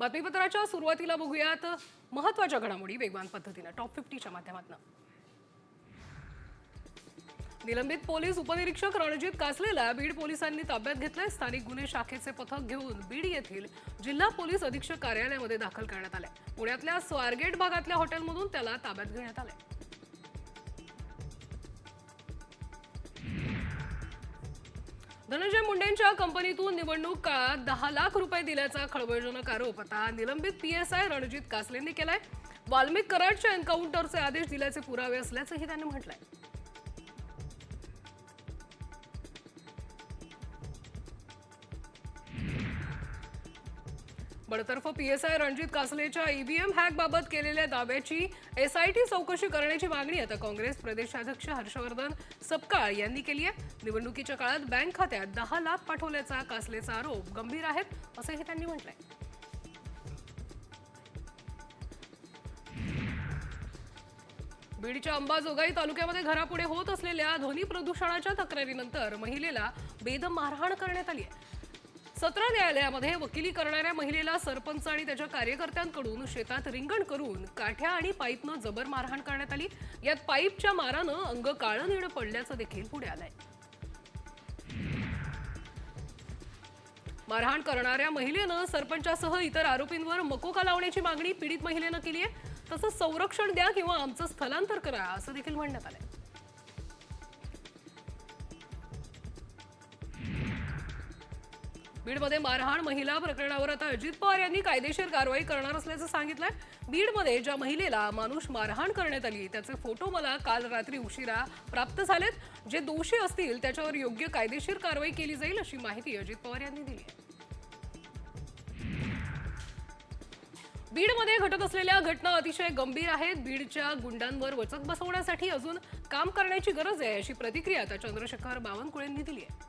बातमीपत्राच्या सुरुवातीला बघूयात. महत्त्वाच्या घडामोडी वेगवान पद्धतीनं टॉप फिफ्टीच्या माध्यमातून. निलंबित पोलीस उपनिरीक्षक रणजित कासलेला बीड पोलिसांनी ताब्यात घेतलंय. स्थानिक गुन्हे शाखेचे पथक घेऊन बीड येथील जिल्हा पोलीस अधीक्षक कार्यालयामध्ये दाखल करण्यात आले पुण्यातल्या स्वारगेट भागातल्या हॉटेलमधून त्याला ताब्यात घेण्यात आलंय. धनंजय मुंडेंच्या कंपनीतून निवडणूक काळात दहा लाख रुपये दिल्याचा खळबळजनक आरोप आता निलंबित आय रणजित कासलेंनी केलाय. वाल्मिक कराडच्या एन्काउंटरचे आदेश दिल्याचे पुरावे असल्याचंही त्यांनी म्हटलंय. बडतर्फ पीएसआय रणजित कासलेच्या ईव्हीएम हॅक बाबत केलेल्या दाव्याची एसआयटी चौकशी करण्याची मागणी आता काँग्रेस प्रदेशाध्यक्ष हर्षवर्धन सपकाळ यांनी केली आहे. निवडणुकीच्या काळात बँक खात्यात दहा लाख पाठवल्याचा कासलेचा आरोप गंभीर आहेत असंही त्यांनी म्हटलंय. बीडच्या अंबाजोगाई तालुक्यामध्ये घरापुढे होत असलेल्या ध्वनी प्रदूषणाच्या तक्रारीनंतर महिलेला बेदम मारहाण करण्यात आली आहे. सत्र न्यायालयामध्ये वकिली करणाऱ्या महिलेला सरपंच आणि त्याच्या कार्यकर्त्यांकडून शेतात रिंगण करून काठ्या आणि पाईपनं जबर मारहाण करण्यात आली. यात पाईपच्या मारानं अंग काळं निळं पडल्याचं देखील पुढे आलंय. मारहाण करणाऱ्या महिलेनं सरपंचासह इतर आरोपींवर मकोका लावण्याची मागणी पीडित महिलेनं केली आहे तसंच संरक्षण द्या किंवा आमचं स्थलांतर करा असं देखील म्हणण्यात आलंय. बीडमध्ये मारहाण महिला प्रकरणावर आता अजित पवार यांनी कायदेशीर कारवाई करणार असल्याचं सांगितलंय. बीडमध्ये ज्या महिलेला माणूस मारहाण करण्यात आली त्याचे फोटो मला काल रात्री उशिरा प्राप्त झालेत. जे दोषी असतील त्याच्यावर योग्य कायदेशीर कारवाई केली जाईल अशी माहिती अजित पवार यांनी दिली बीडमध्ये घटत असलेल्या घटना अतिशय गंभीर आहेत. बीडच्या गुंडांवर वचक बसवण्यासाठी अजून काम करण्याची गरज आहे अशी प्रतिक्रिया आता चंद्रशेखर बावनकुळेंनी दिली आहे.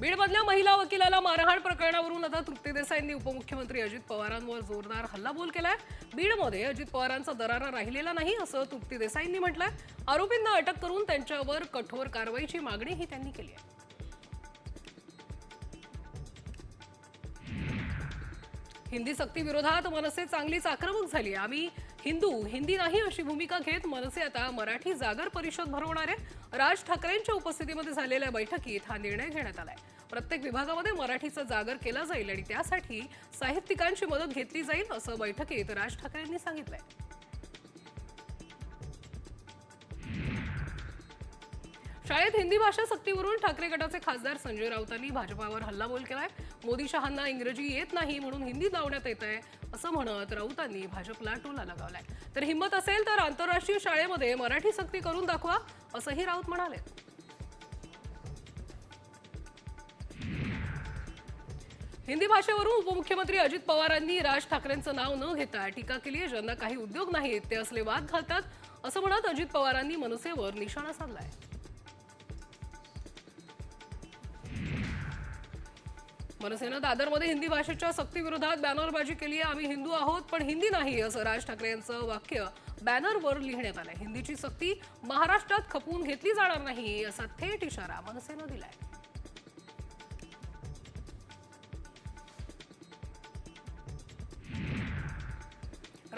बीडमधल्या महिला वकिलाला मारहाण प्रकरणावरून आता तृप्ती देसाईंनी उपमुख्यमंत्री अजित पवारांवर जोरदार हल्लाबोल केलाय. बीडमध्ये अजित पवारांचा दरारा राहिलेला नाही असं तृप्ती देसाईंनी म्हटलंय. आरोपींना अटक करून त्यांच्यावर कठोर कारवाईची मागणीही त्यांनी केली आहे. हिंदी सक्ती विरोधात मनसे चांगलीच आक्रमक झाली आम्ही हिंदू हिंदी नाही अशी भूमिका घेत मनसे आता मराठी जागर परिषद भरवणार आहे. राज ठाकरेंच्या उपस्थितीमध्ये झालेल्या बैठकीत हा निर्णय घेण्यात आलाय. प्रत्येक विभागामध्ये मराठीचा जागर केला जाईल आणि त्यासाठी साहित्यिकांची मदत घेतली जाईल असं बैठकीत राज ठाकरेंनी सांगितलंय. शाळेत हिंदी भाषा सक्तीवरून ठाकरे गटाचे खासदार संजय राऊतांनी भाजपावर हल्लाबोल केलाय. मोदी शहांना इंग्रजी येत नाही म्हणून हिंदी लावण्यात येत आहे असं म्हणत राऊतांनी भाजपला टोला लगावलाय. तर हिंमत असेल तर आंतरराष्ट्रीय शाळेमध्ये मराठी सक्ती करून दाखवा असंही राऊत म्हणाले. हिंदी भाषेवरून उपमुख्यमंत्री अजित पवारांनी राज ठाकरेंचं नाव न घेता टीका केली आहे. ज्यांना काही उद्योग नाहीत ते असले वाद घालतात असं म्हणत अजित पवारांनी मनसेवर निशाणा साधलाय. मनसेनं दादरमध्ये हिंदी भाषेच्या सक्तीविरोधात बॅनरबाजी केली आहे. आम्ही हिंदू आहोत पण हिंदी नाही असं राज ठाकरे यांचं वाक्य बॅनरवर लिहिण्यात आलं हिंदीची सक्ती महाराष्ट्रात खपवून घेतली जाणार नाही असा थेट इशारा मनसेनं दिलाय.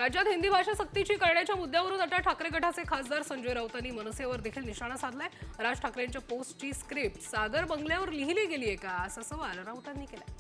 राज्यात हिंदी भाषा सक्तीची करण्याच्या मुद्द्यावरून आता ठाकरे गटाचे खासदार संजय राऊतांनी मनसेवर देखील निशाणा साधलाय. राज ठाकरेंच्या पोस्टची स्क्रिप्ट सागर बंगल्यावर लिहिली गेली आहे का? असा सवाल राऊतांनी केलाय.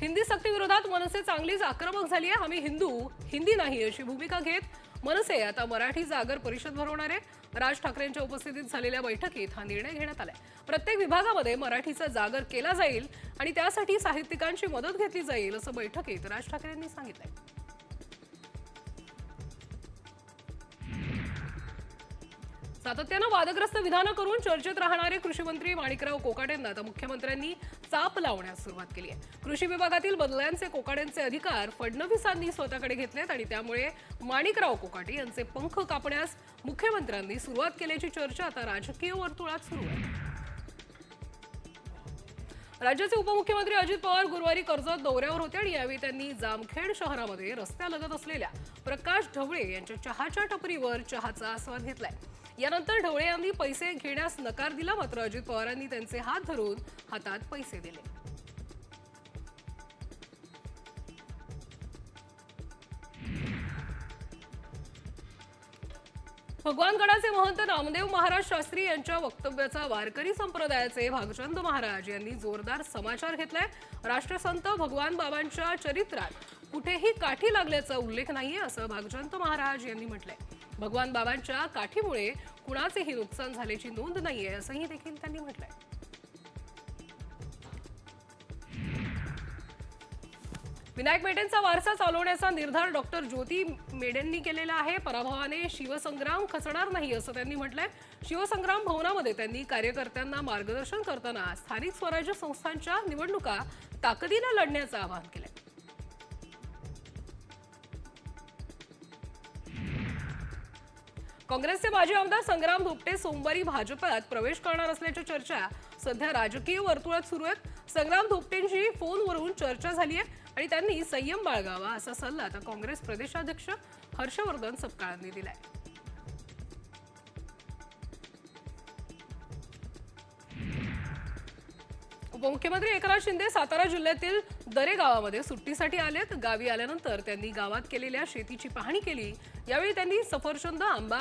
हिंदी सक्ती विरोधात मनसे चांगलीच आक्रमक झाली आहे. आम्ही हिंदू हिंदी नाही अशी भूमिका घेत मनसे आता मराठी जागर परिषद भरवणार आहे. राज ठाकरेंच्या उपस्थितीत झालेल्या बैठकीत हा निर्णय घेण्यात आलाय. प्रत्येक विभागामध्ये मराठीचा जागर केला जाईल आणि त्यासाठी साहित्यिकांची मदत घेतली जाईल असं बैठकीत राज ठाकरेंनी सांगितलंय. सातत्यानं वादग्रस्त विधानं करून चर्चेत राहणारे कृषी मंत्री माणिकराव कोकाटेंना आता मुख्यमंत्र्यांनी चाप लावण्यास सुरुवात केली आहे. कृषी विभागातील बदल्यांचे कोकाटेंचे अधिकार फडणवीसांनी स्वतःकडे घेतलेत आणि त्यामुळे माणिकराव कोकाटे यांचे पंख कापण्यास मुख्यमंत्र्यांनी सुरुवात केल्याची चर्चा आता राजकीय वर्तुळात सुरू आहे. राज्याचे उपमुख्यमंत्री अजित पवार गुरुवारी कर्जत दौऱ्यावर होते आणि यावेळी त्यांनी जामखेड शहरामध्ये रस्त्यालगत असलेल्या प्रकाश ढवळे यांच्या चहाच्या टपरीवर चहाचा आस्वाद घेतलाय. यानंतर ढवळे यांनी पैसे घेण्यास नकार दिला मात्र अजित पवारांनी त्यांचे हात धरून हातात पैसे दिले. भगवानगडाचे महंत नामदेव महाराज शास्त्री यांच्या वक्तव्याचा वारकरी संप्रदायाचे भागचंद महाराज यांनी जोरदार समाचार घेतलाय. राष्ट्रसंत भगवान बाबांच्या चरित्रात कुठेही काठी लागल्याचा उल्लेख नाहीये असं भागचंद महाराज यांनी म्हटलंय. भगवान बाबांच्या काठीमुळे कुणाचेही नुकसान झाल्याची नोंद नाहीये असंही देखील त्यांनी म्हटलंय. विनायक मेटेंचा वारसा चालवण्याचा निर्धार डॉक्टर ज्योती मेडेंनी केलेला आहे. पराभवाने शिवसंग्राम खचणार नाही असं त्यांनी म्हटलंय. शिवसंग्राम भवनामध्ये त्यांनी कार्यकर्त्यांना मार्गदर्शन करताना स्थानिक स्वराज्य संस्थांच्या निवडणुका ताकदीनं लढण्याचं आवाहन केलंय. काँग्रेसचे माजी आमदार संग्राम धोपटे सोमवारी भाजपात प्रवेश करणार असल्याच्या चर्चा सध्या राजकीय वर्तुळात सुरू आहेत. संग्राम धोपटेंशी फोनवरून चर्चा झाली आहे आणि त्यांनी संयम बाळगावा असा सल्ला आता काँग्रेस प्रदेशाध्यक्ष हर्षवर्धन सपकाळांनी दिलाय. उपमुख्यमंत्री एकनाथ शिंदे सातारा जिल्ह्यातील दरे गावामध्ये सुट्टीसाठी आलेत. गावी आल्यानंतर त्यांनी गावात केलेल्या शेतीची पाहणी केली. यावेळी त्यांनी सफरचंद आंबा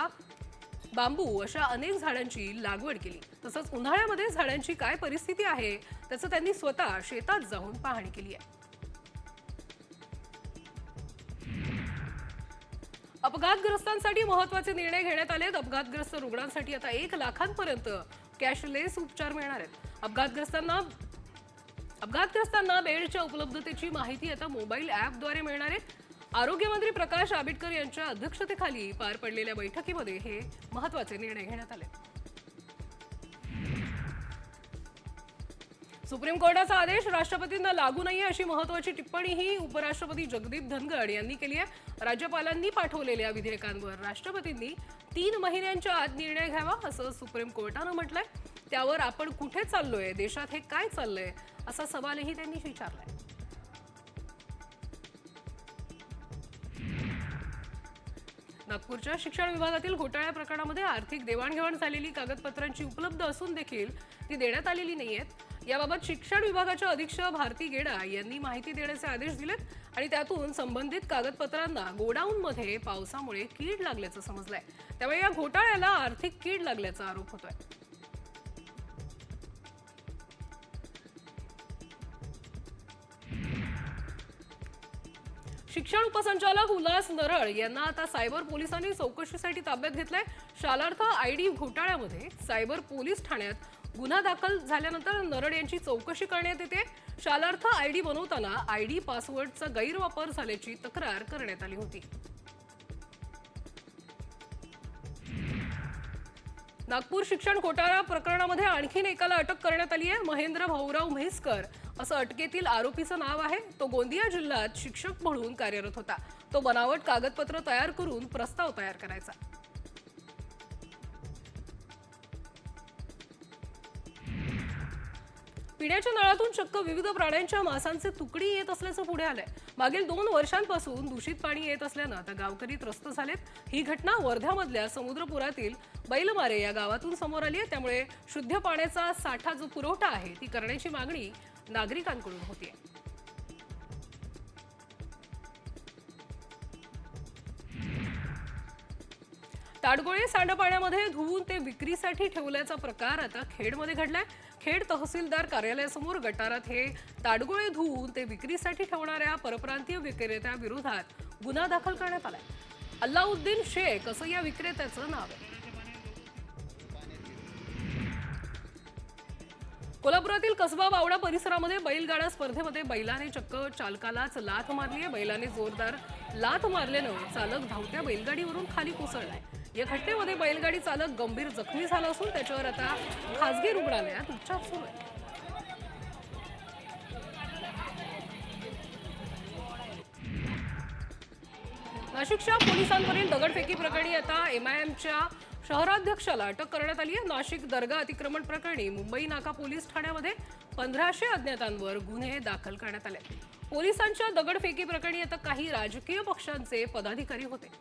बांबू अशा अनेक झाडांची लागवड केली. तसंच उन्हाळ्यामध्ये झाडांची काय परिस्थिती आहे त्याचं त्यांनी स्वतः शेतात जाऊन पाहणी केली आहे. अपघातग्रस्तांसाठी महत्त्वाचे निर्णय घेण्यात आलेत. अपघातग्रस्त रुग्णांसाठी आता एक लाखांपर्यंत कॅशलेस उपचार मिळणार आहेत. अपघातग्रस्तांना अपघातग्रस्तांना बेडच्या उपलब्धतेची माहिती आता मोबाईल ॲपद्वारे मिळणार आहे. आरोग्यमंत्री प्रकाश आंबेडकर यांच्या अध्यक्षतेखाली पार पडलेल्या बैठकीमध्ये हे महत्त्वाचे निर्णय घेण्यात आले. सुप्रीम कोर्टाचा आदेश राष्ट्रपतींना लागू नाहीये अशी महत्वाची टिप्पणीही उपराष्ट्रपती जगदीप धनगड यांनी केली आहे. राज्यपालांनी पाठवलेल्या विधेयकांवर राष्ट्रपतींनी तीन महिन्यांच्या आत निर्णय घ्यावा असं सुप्रीम कोर्टानं म्हटलंय. त्यावर आपण कुठे चाललोय? देशात हे काय चाललंय? असा सवालही त्यांनी विचारलाय. नागपूरच्या शिक्षण विभागातील घोटाळ्या प्रकरणामध्ये आर्थिक देवाणघेवाण झालेली कागदपत्रांची उपलब्ध असून देखील ती देण्यात आलेली नाहीयेत. याबाबत शिक्षण विभागाच्या अधीक्षक भारती गेडा यांनी माहिती देण्याचे आदेश दिलेत आणि त्यातून संबंधित कागदपत्रांना गोडाऊनमध्ये पावसामुळे कीड लागल्याचं समजलंय. त्यामुळे या घोटाळ्याला आर्थिक कीड लागल्याचा आरोप होतोय. शिक्षण उपसंचालक उल्हास नरळ यांना आता सायबर पोलिसांनी चौकशीसाठी ताब्यात घेतलंय. शालार्थ आयडी घोटाळ्यामध्ये सायबर पोलीस ठाण्यात गुन्हा दाखल झाल्यानंतर नरळ यांची चौकशी करण्यात येते. शालार्थ आयडी बनवताना आयडी पासवर्डचा गैरवापर झाल्याची तक्रार करण्यात आली होती. नागपूर शिक्षण घोटाळा प्रकरणामध्ये आणखीन एकाला अटक करण्यात आली आहे महेंद्र भाऊराव म्हैसकर असं अटकेतील आरोपीचं नाव आहे. तो गोंदिया जिल्ह्यात शिक्षक म्हणून कार्यरत होता. तो बनावट कागदपत्र तयार करून प्रस्ताव तयार करायचा. पिण्याच्या नळातून चक्क विविध प्राण्यांच्या मांसांचे तुकडी येत असल्याचं पुढे आलंय. मागील दोन वर्षांपासून दूषित पाणी येत असल्यानं आता गावकरी त्रस्त झालेत. ही घटना वर्ध्यामधल्या समुद्रपुरातील बैलमारे या गावातून समोर आली आहे. त्यामुळे शुद्ध पाण्याचा साठा जो पुरवठा आहे ती करण्याची मागणी नागरिकांकडून होतीये. ताडगोळे सांडपाण्यामध्ये धुवून ते विक्रीसाठी ठेवल्याचा प्रकार आता खेडमध्ये घडलाय. खेड तहसीलदार कार्यालयासमोर गटारात हे ताडगोळे धुवून ते विक्रीसाठी ठेवणाऱ्या परप्रांतीय विक्रेत्या विरोधात गुन्हा दाखल करण्यात आलाय. अल्लाउद्दीन शेख असं या विक्रेत्याचं नाव आहे. कोल्हापुरातील कसबा बावडा परिसरामध्ये बैलगाडा स्पर्धेमध्ये बैलाने चक्क चालकालाच लाथ मारली आहे बैलाने जोरदार लाथ मारल्यानं चालक धावत्या बैलगाडीवरून खाली कोसळलाय. या घटनेमध्ये बैलगाडी चालक गंभीर जखमी झाला असून त्याच्यावर आता खासगी रुग्णालयात उपचार सुरू आहे नाशिकच्या पोलिसांवरील दगडफेकी प्रकरणी आता एमआयएमच्या शहराध्यक्षाला अटक करण्यात आली आहे. नाशिक दर्गा अतिक्रमण प्रकरणी मुंबई नाका पोलीस ठाण्यामध्ये पंधराशे अज्ञातांवर गुन्हे दाखल करण्यात आले. पोलिसांच्या दगडफेकी प्रकरणी आता काही राजकीय पक्षांचे पदाधिकारी होते.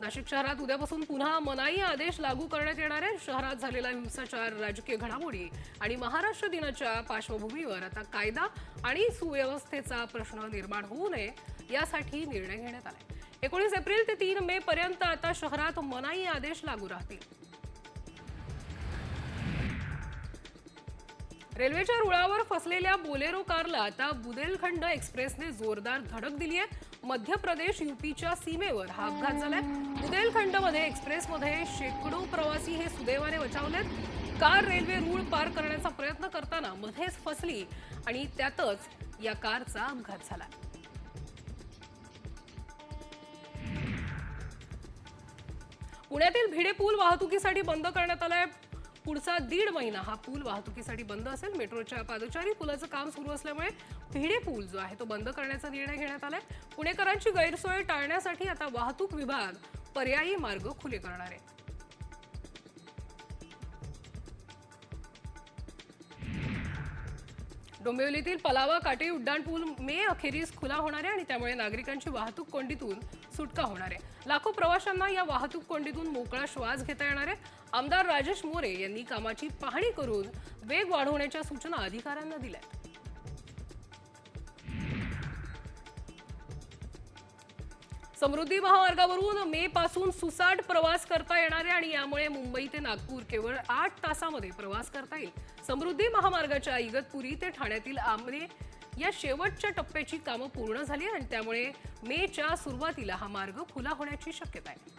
नाशिक शहरात उद्यापासून पुन्हा मनाई आदेश लागू करण्यात येणार आहे. शहरात झालेला हिंसाचार राजकीय घडामोडी आणि महाराष्ट्र दिनाच्या पार्श्वभूमीवर आता कायदा आणि सुव्यवस्थेचा प्रश्न निर्माण होऊ नये यासाठी निर्णय घेण्यात आलाय. एकोणीस एप्रिल ते तीन मे पर्यंत आता शहरात मनाई आदेश लागू राहतील. रेल्वेच्या रुळावर फसलेल्या बोलेरो कारला आता बुदेलखंड एक्सप्रेसने जोरदार धडक दिली आहे. मध्य प्रदेश युपीच्या सीमेवर हा अपघात झालाय. बुदेलखंडमध्ये एक्सप्रेसमध्ये शेकडो प्रवासी हे सुदैवाने बचावलेत. कार रेल्वे रूळ पार करण्याचा प्रयत्न करताना मध्येच फसली आणि त्यातच या कारचा अपघात झाला. पुण्यातील भिडे पूल वाहतुकीसाठी बंद करण्यात आलाय. पुढचा दीड महिना हा पूल वाहतुकीसाठी बंद असेल. मेट्रोच्या पादचारी पुलाचं काम सुरू असल्यामुळे भिडे पूल जो आहे तो बंद करण्याचा निर्णय घेण्यात आलाय. पुणेकरांची गैरसोय टाळण्यासाठी आता वाहतूक विभाग पर्यायी मार्ग खुले करणार आहे. डोंबिवलीतील पलावा काटे उड्डाणपूल मे अखेरीस खुला होणार आहे आणि त्यामुळे नागरिकांची वाहतूक कोंडीतून सुटका होणार आहे. लाखो प्रवाशांना या वाहतूक कोंडीतून मोकळा श्वास घेता येणार आहे. आमदार राजेश मोरे यांनी कामाची पाहणी करून वेग वाढवण्याच्या सूचना अधिकाऱ्यांना दिल्या समृद्धी महामार्गावरून मे पासून सुसाट प्रवास करता येणार आहे आणि यामुळे मुंबई ते नागपूर केवळ आठ तासामध्ये प्रवास करता येईल. समृद्धी महामार्गाच्या इगतपुरी ते ठाण्यातील आमरे या शेवटच्या टप्प्याची कामं पूर्ण झाली आणि त्यामुळे मेच्या सुरुवातीला हा मार्ग खुला होण्याची शक्यता आहे.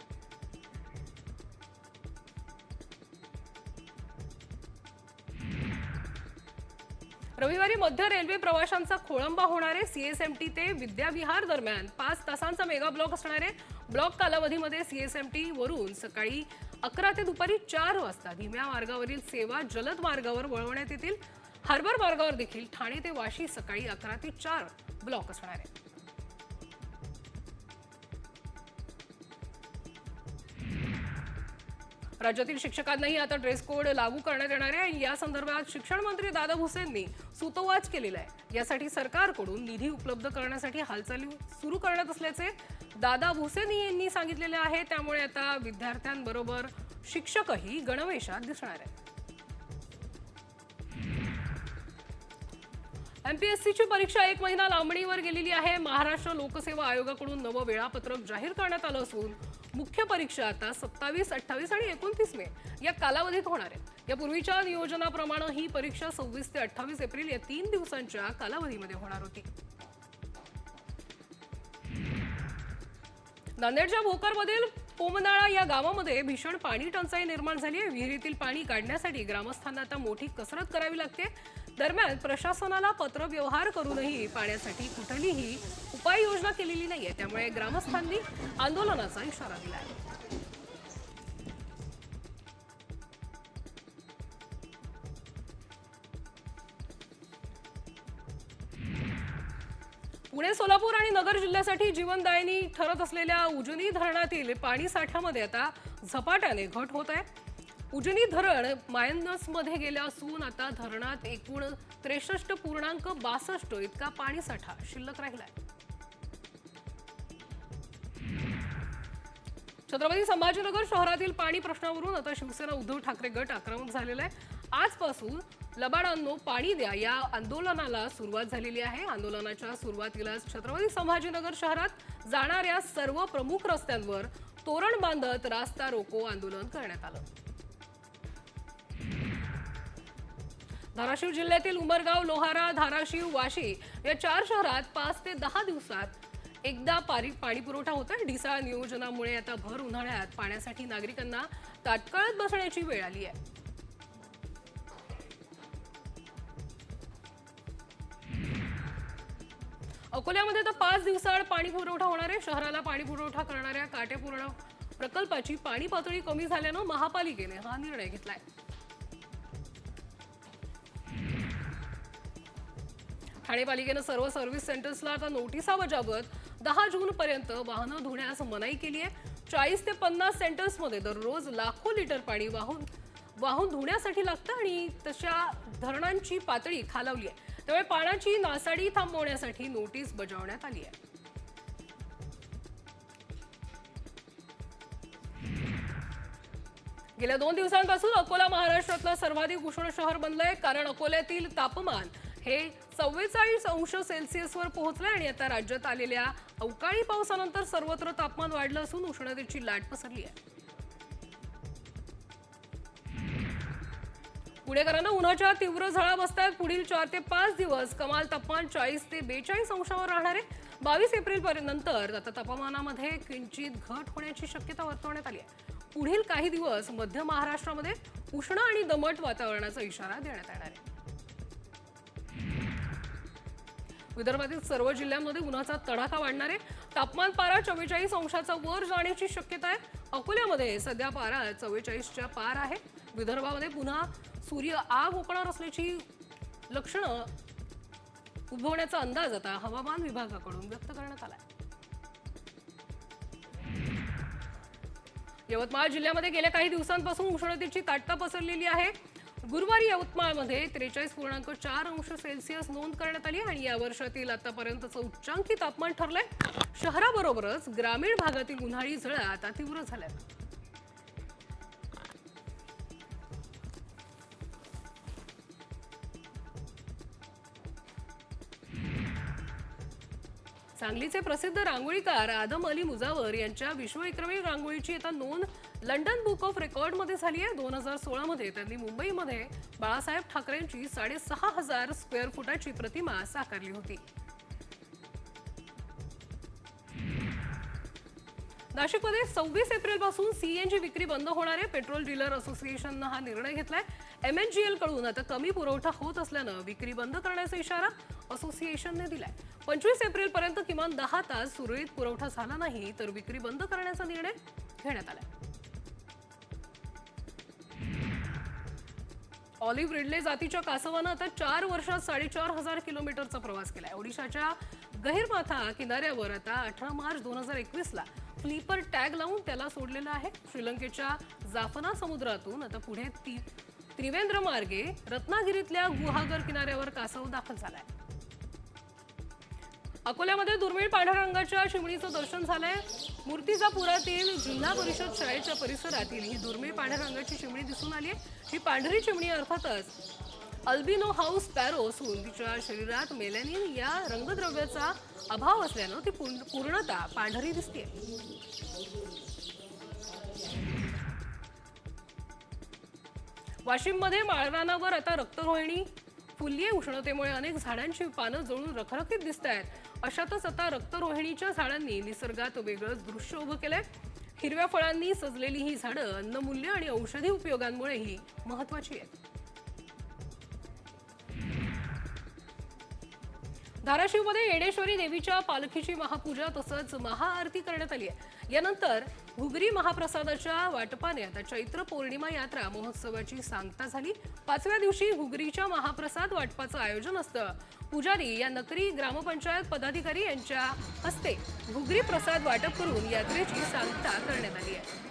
रविवारी मध्य रेल्वे प्रवाशांचा खोळंबा होणारे सीएसएमटी ते विद्याविहार दरम्यान पाच तासांचा मेगा ब्लॉक असणारे ब्लॉक कालावधीमध्ये सीएसएमटी वरून सकाळी अकरा ते दुपारी चार वाजता धीम्या मार्गावरील सेवा जलद मार्गावर वळवण्यात येतील. हार्बर मार्गावर देखील ठाणे ते वाशी सकाळी अकरा ते चार ब्लॉक असणार आहे. राज्यातील शिक्षकांनाही आता ड्रेस कोड लागू करण्यात येणार आहे आणि या संदर्भात शिक्षण मंत्री दादा भुसेंनी सुतोवाच केलेला आहे. यासाठी सरकारकडून निधी उपलब्ध करण्यासाठी हालचाली सुरू करण्यात असल्याचे दादा भुसेनी यांनी सांगितलेले आहे. त्यामुळे आता विद्यार्थ्यांबरोबर शिक्षकही गणवेशात दिसणार आहेत. एमपीएससीची परीक्षा एक महिना लांबणीवर गेलेली आहे. महाराष्ट्र लोकसेवा आयोगाकडून नवं वेळापत्रक जाहीर करण्यात आलं असून मुख्य परीक्षा आता सत्तावीस अठ्ठावीस आणि एकोणतीस मे या कालावधीत होणार आहे या पूर्वीच्या नियोजनाप्रमाणे ही परीक्षा सव्वीस ते अठ्ठावीस एप्रिल या तीन दिवसांच्या कालावधीमध्ये होणार होती. नांदेडच्या भोकरमधील पोमनाळा या गावामध्ये भीषण पाणी टंचाई निर्माण झाली आहे. विहिरीतील पाणी काढण्यासाठी ग्रामस्थांना आता मोठी कसरत करावी लागते. दरम्यान प्रशासनाला पत्रव्यवहार करूनही पाण्यासाठी कुठलीही उपाययोजना केलेली नाहीये. त्यामुळे ग्रामस्थांनी आंदोलनाचा इशारा दिला आहे पुणे सोलापूर आणि नगर जिल्ह्यासाठी जीवनदायिनी ठरत असलेल्या उजनी धरणातील पाणी साठ्यामध्ये आता झपाट्याने घट होत आहे. उजनी धरण मायनसमध्ये गेलं असून आता धरणात एकूण त्रेसष्ट पूर्णांक बासष्ट इतका पाणीसाठा शिल्लक राहिलाय. छत्रपती संभाजीनगर शहरातील पाणी प्रश्नावरून आता शिवसेना उद्धव ठाकरे गट आक्रमक झालेला आहे आजपासून लबाडांनो पाणी द्या या आंदोलनाला सुरुवात झालेली आहे. आंदोलनाच्या सुरुवातीलाच छत्रपती संभाजीनगर शहरात जाणाऱ्या सर्व प्रमुख रस्त्यांवर तोरण बांधत रास्ता रोको आंदोलन करण्यात आलं. धाराशिव जिल्ह्यातील उमरगाव लोहारा धाराशिव वाशी या चार शहरात पाच ते दहा दिवसात एकदा पारी पाणी पुरवठा होता ढिसाळ नियोजनामुळे आता भर उन्हाळ्यात पाण्यासाठी नागरिकांना ताटकळत बसण्याची वेळ आली आहे. अकोल्यामध्ये तर पाच दिवसाआड पाणी पुरवठा होणार आहे. शहराला पाणी पुरवठा करणाऱ्या काटेपूर्ण प्रकल्पाची पाणी पातळी कमी झाल्यानं महापालिकेने हा निर्णय घेतलाय. ठाणे पालिकेनं सर्व सर्व्हिस सेंटर्सला आता नोटिसा बजावत दहा जून पर्यंत वाहनं धुण्यास मनाई केली आहे. चाळीस ते पन्नास सेंटर्समध्ये दररोज लाखो लिटर पाणी वाहून वाहून धुण्यासाठी लागतं आणि तशा धरणांची पातळी खालावली आहे. त्यामुळे पाण्याची नासाडी थांबवण्यासाठी नोटीस बजावण्यात आली आहे. गेल्या दोन दिवसांपासून अकोला महाराष्ट्रातलं सर्वाधिक उष्ण शहर बनलंय. कारण अकोल्यातील तापमान हे चव्वेचाळीस अंश सेल्सिअसवर पोहोचलंय आणि आता राज्यात आलेल्या अवकाळी पावसानंतर सर्वत्र तापमान वाढलं असून उष्णतेची लाट पसरली आहे पुणेकरांना उन्हाच्या तीव्र झळा बसतात पुढील चार ते पाच दिवस कमाल तापमान चाळीस ते बेचाळीस अंशावर राहणार आहे. बावीस एप्रिल पर्यंत नंतर आता तापमानामध्ये किंचित घट होण्याची शक्यता वर्तवण्यात आली आहे. पुढील काही दिवस मध्य महाराष्ट्रामध्ये उष्ण आणि दमट वातावरणाचा इशारा देण्यात येणार आहे. विदर्भातील सर्व जिल्ह्यांमध्ये उन्हाचा तडाखा वाढणार आहे. तापमान पारा चव्वेचाळीस अंशाचा वर जाण्याची शक्यता आहे. अकोल्यामध्ये सध्या पारा चव्वेचाळीसच्या पार आहे. विदर्भामध्ये पुन्हा सूर्य आग ओकणार असल्याची लक्षणं उद्भवण्याचा अंदाज आता हवामान विभागाकडून व्यक्त करण्यात आला यवतमाळ जिल्ह्यामध्ये गेल्या काही दिवसांपासून उष्णतेची ताटता पसरलेली आहे. गुरुवारी यवतमाळमध्ये त्रेचाळीस पूर्णांक चार अंश सेल्सिअस नोंद करण्यात आली आणि या वर्षातील आतापर्यंतचं उच्चांकी तापमान ठरलंय. शहराबरोबरच ग्रामीण भागातील उन्हाळी झळा आता तीव्र झाल्या सांगलीचे प्रसिद्ध रांगोळीकार आदम अली मुजावर यांच्या विश्वविक्रमी रांगोळीची आता नोंद लंडन बुक ऑफ रेकॉर्डमध्ये झाली आहे. दोन हजार सोळामध्ये त्यांनी मुंबईमध्ये बाळासाहेब ठाकरेंची साडेसहा हजार स्क्वेअर फुटाची प्रतिमा साकारली होती. नाशिकमध्ये सव्वीस एप्रिलपासून सीएनजी विक्री बंद होणार आहे. पेट्रोल डीलर असोसिएशननं हा निर्णय घेतलाय. एमएनजीएलकडून आता कमी पुरवठा होत असल्यानं विक्री बंद करण्याचा इशारा असोसिएशनने दिलाय. पंचवीस एप्रिल पर्यंत किमान दहा तास सुरळीत पुरवठा झाला नाही तर विक्री बंद करण्याचा निर्णय घेण्यात आलाय. ऑलिव्ह रिडले जातीच्या कासवानं आता चार वर्षात साडेचार हजार किलोमीटरचा प्रवास केलाय. ओडिशाच्या गहिरमाथा किनाऱ्यावर आता अठरा मार्च दोन हजार एकवीसला फ्लिपर टॅग लावून त्याला सोडलेला आहे. श्रीलंकेच्या जाफना समुद्रातून आता पुढे ती त्रिवेंद्र मार्गे रत्नागिरीतल्या गुहागर किनाऱ्यावर कासव दाखल झालाय. अकोल्यामध्ये दुर्मिळ पांढऱ्या रंगाच्या चिमणीचं दर्शन झालंय. मूर्तिजापुरातील जिल्हा परिषद शाळेच्या परिसरातील ही दुर्मिळ पांढऱ्या रंगाची चिमणी दिसून आली आहे. ही पांढरी चिमणी अर्थातच अल्बिनो हाऊस पॅरो असून तिच्या शरीरात मेलॅनिन या रंगद्रव्याचा अभाव असल्यानं ती पूर्णतः पांढरी दिसते वाशिममध्ये माळरानावर आता रक्तरोहिणी. फुलली उष्णतेमुळे अनेक झाडांची पानं जळून रखरखीत दिसत आहेत अशातच आता रक्तरोहिणीच्या झाडांनी निसर्गात वेगळंच दृश्य उभं केलंय. हिरव्या फळांनी सजलेली ही झाडं अन्नमूल्य आणि औषधी उपयोगांमुळेही महत्वाची आहेत. धाराशिवमध्ये येडेश्वरी देवीच्या पालखीची महापूजा तसंच महाआरती करण्यात आली आहे. यानंतर घुगरी महाप्रसादाच्या वाटपाने आता चैत्र पौर्णिमा यात्रा महोत्सवाची सांगता झाली. पाचव्या दिवशी घुगरीच्या महाप्रसाद वाटपाचं आयोजन असतं. पुजारी या नकरी ग्रामपंचायत पदाधिकारी यांच्या हस्ते घुगरी प्रसाद वाटप करून यात्रेची सांगता करण्यात आली आहे.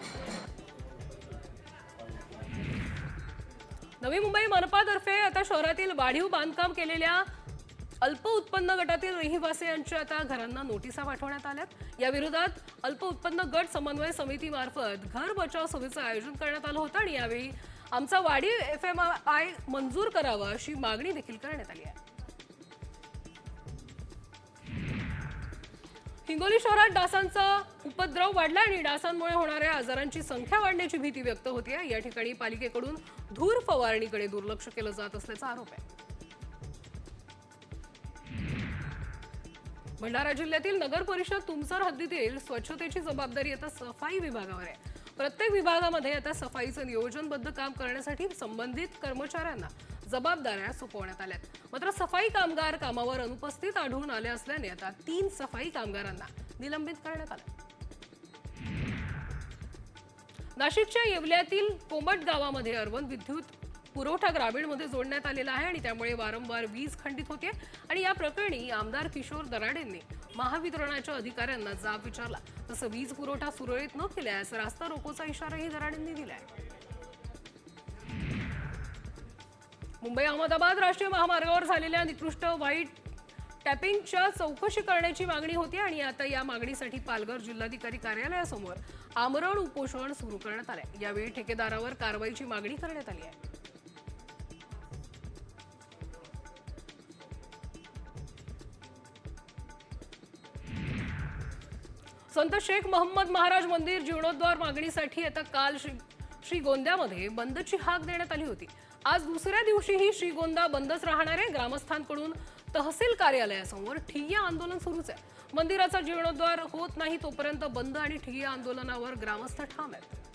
नवी मुंबई मनपातर्फे आता शहरातील वाढीव बांधकाम केलेल्या अल्प उत्पन्न गटातील रहिवासी आता घरांना नोटिसा पाठवण्यात आल्यात. या विरोधात अल्प उत्पन्न गट समन्वय समितीमार्फत घर बचाव सभेचं आयोजन करण्यात आलं होतं आणि यावेळी आमचा वाढीव एफ एम आय मंजूर करावा अशी मागणी देखील करण्यात आली आहे. हिंगोली शहरात डासांचा उपद्रव वाढला आणि डासांमुळे होणाऱ्या आजारांची संख्या वाढण्याची भीती व्यक्त होते या ठिकाणी पालिकेकडून धूर फवारणीकडे दुर्लक्ष केलं जात असल्याचा आरोप आहे. भंडारा जिल्ह्यातील नगर परिषद तुमसर हद्दीतील स्वच्छतेची जबाबदारी आता सफाई विभागावर आहे. प्रत्येक विभागामध्ये आता सफाईचं नियोजनबद्ध काम करण्यासाठी संबंधित कर्मचाऱ्यांना जबाबदाऱ्या सोपवण्यात आल्यात मात्र सफाई कामगार कामावर अनुपस्थित आढळून आले असल्याने आता तीन सफाई कामगारांना निलंबित करण्यात आलं. नाशिकच्या येवल्यातील कोमट गावामध्ये अर्बन विद्युत पुरवठा ग्रामीणमध्ये जोडण्यात आलेला आहे आणि त्यामुळे वारंवार वीज खंडित होते. आणि या प्रकरणी आमदार किशोर दराडेंनी महावितरणाच्या अधिकाऱ्यांना जाब विचारला. तसं वीज पुरवठा सुरळीत न केल्यास रास्ता रोकोचा इशाराही दराडेंनी दिलाय. मुंबई अहमदाबाद राष्ट्रीय महामार्गावर झालेल्या निकृष्ट वाईट टॅपिंगच्या चौकशी करण्याची मागणी होती आणि आता या मागणीसाठी पालघर जिल्हाधिकारी कार्यालयासमोर आमरण उपोषण सुरू करण्यात आलंय. यावेळी ठेकेदारावर कारवाईची मागणी करण्यात आली आहे. संत शेख मोहम्मद महाराज मंदिर जीर्णोद्धार मागणीसाठी आता काल श्री श्रीगोंद्यामध्ये बंदची हाक देण्यात आली होती. आज दुसऱ्या दिवशीही श्रीगोंदा बंदच राहणार आहे. ग्रामस्थांकडून तहसील कार्यालयासमोर ठिय्या आंदोलन सुरूच आहे. मंदिराचा जीर्णोद्धार होत नाही तोपर्यंत बंद आणि ठिय्या आंदोलनावर ग्रामस्थ ठाम आहेत.